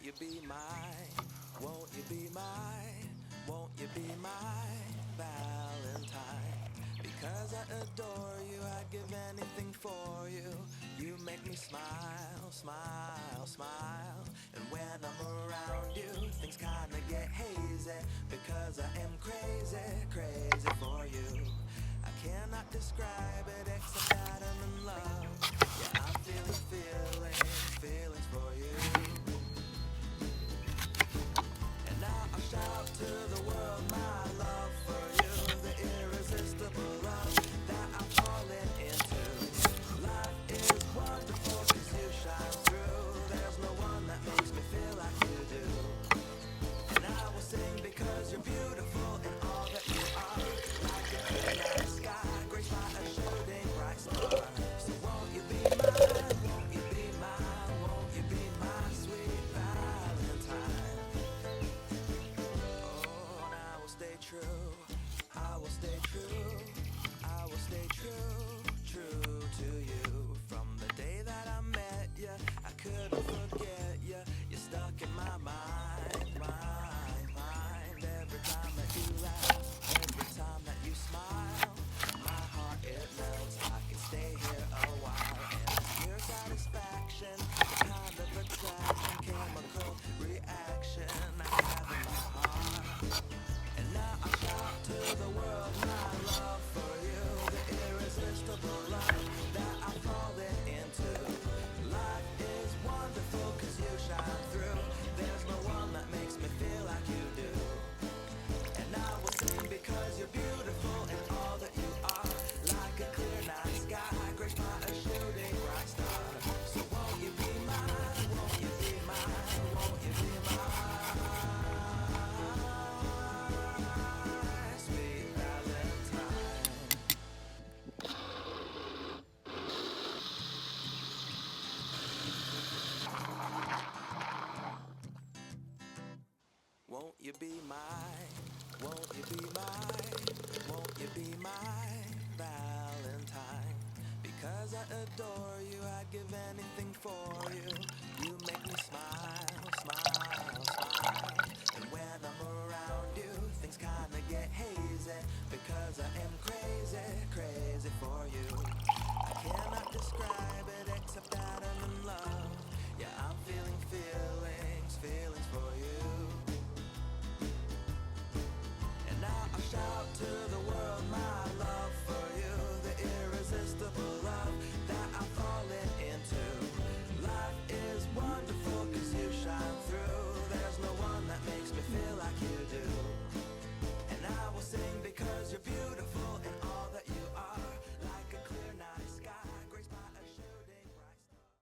Won't you be my, won't you be my, won't you be my Valentine? Because I adore you, I'd give anything for you. You make me smile, smile, smile. And when I'm around you, things kinda get hazy. Because I am crazy, crazy for you. I cannot describe it except. you be mine? Won't you be my Valentine? Because I adore you, I give.